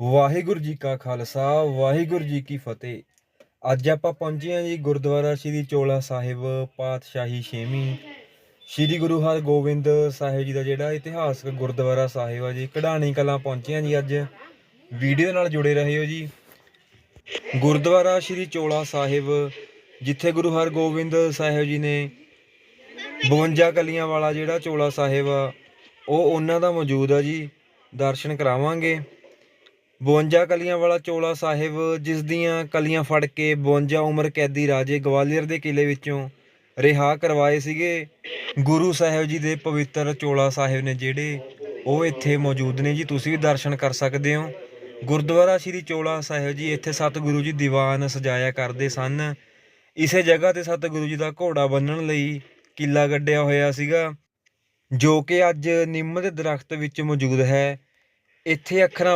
ਵਾਹਿਗੁਰੂ ਜੀ ਕਾ ਖਾਲਸਾ, ਵਾਹਿਗੁਰੂ ਜੀ ਕੀ ਫਤਿਹ। ਅੱਜ ਆਪਾਂ ਪਹੁੰਚੇ ਹਾਂ ਜੀ ਗੁਰਦੁਆਰਾ ਸ੍ਰੀ ਚੋਲਾ ਸਾਹਿਬ, ਪਾਤਸ਼ਾਹੀ ਛੇਵੀਂ। ਸ੍ਰੀ ਗੁਰੂ ਹਰਗੋਬਿੰਦ ਸਾਹਿਬ ਜੀ ਦਾ ਜਿਹੜਾ ਇਤਿਹਾਸਕ ਗੁਰਦੁਆਰਾ ਸਾਹਿਬ ਆ ਜੀ, ਕਢਾਣੀ ਕਲਾਂ ਪਹੁੰਚੇ ਹਾਂ ਜੀ ਅੱਜ। ਵੀਡੀਓ ਨਾਲ ਜੁੜੇ ਰਹਿਓ ਜੀ। ਗੁਰਦੁਆਰਾ ਸ੍ਰੀ ਚੋਲਾ ਸਾਹਿਬ, ਜਿੱਥੇ ਗੁਰੂ ਹਰਗੋਬਿੰਦ ਸਾਹਿਬ ਜੀ ਨੇ 52 ਕਲੀਆਂ ਵਾਲਾ ਜਿਹੜਾ ਚੋਲਾ ਸਾਹਿਬ ਆ, ਉਹ ਉਹਨਾਂ ਦਾ ਮੌਜੂਦ ਆ ਜੀ। ਦਰਸ਼ਨ ਕਰਾਵਾਂਗੇ। 52 ਕਲੀਆਂ ਵਾਲਾ ਚੋਲਾ ਸਾਹਿਬ, ਜਿਸ ਦੀਆਂ ਕਲੀਆਂ ਫੜ ਕੇ 52 ਉਮਰ ਕੈਦੀ ਰਾਜੇ ਗਵਾਲੀਅਰ ਦੇ ਕਿਲੇ ਵਿੱਚੋਂ ਰਿਹਾ ਕਰਵਾਏ ਸੀਗੇ, ਗੁਰੂ ਸਾਹਿਬ ਜੀ ਦੇ ਪਵਿੱਤਰ ਚੋਲਾ ਸਾਹਿਬ ਨੇ ਜਿਹੜੇ ਉਹ ਇੱਥੇ ਮੌਜੂਦ ਨੇ ਜੀ, ਤੁਸੀਂ ਵੀ ਦਰਸ਼ਨ ਕਰ ਸਕਦੇ ਹੋ। ਗੁਰਦੁਆਰਾ ਸ੍ਰੀ ਚੋਲਾ ਸਾਹਿਬ ਜੀ, ਇੱਥੇ ਸਤਿਗੁਰੂ ਜੀ ਦੀਵਾਨ ਸਜਾਇਆ ਕਰਦੇ ਸਨ। ਇਸੇ ਜਗ੍ਹਾ ਤੇ ਸਤਿਗੁਰੂ ਜੀ ਦਾ ਘੋੜਾ ਬੰਨਣ ਲਈ ਕਿਲਾ ਗੱਡਿਆ ਹੋਇਆ ਸੀਗਾ, ਜੋ ਕਿ ਅੱਜ ਨਿੰਮ ਦੇ ਦਰਖਤ ਵਿੱਚ ਮੌਜੂਦ ਹੈ। ਇੱਥੇ ਅੱਖਰਾਂ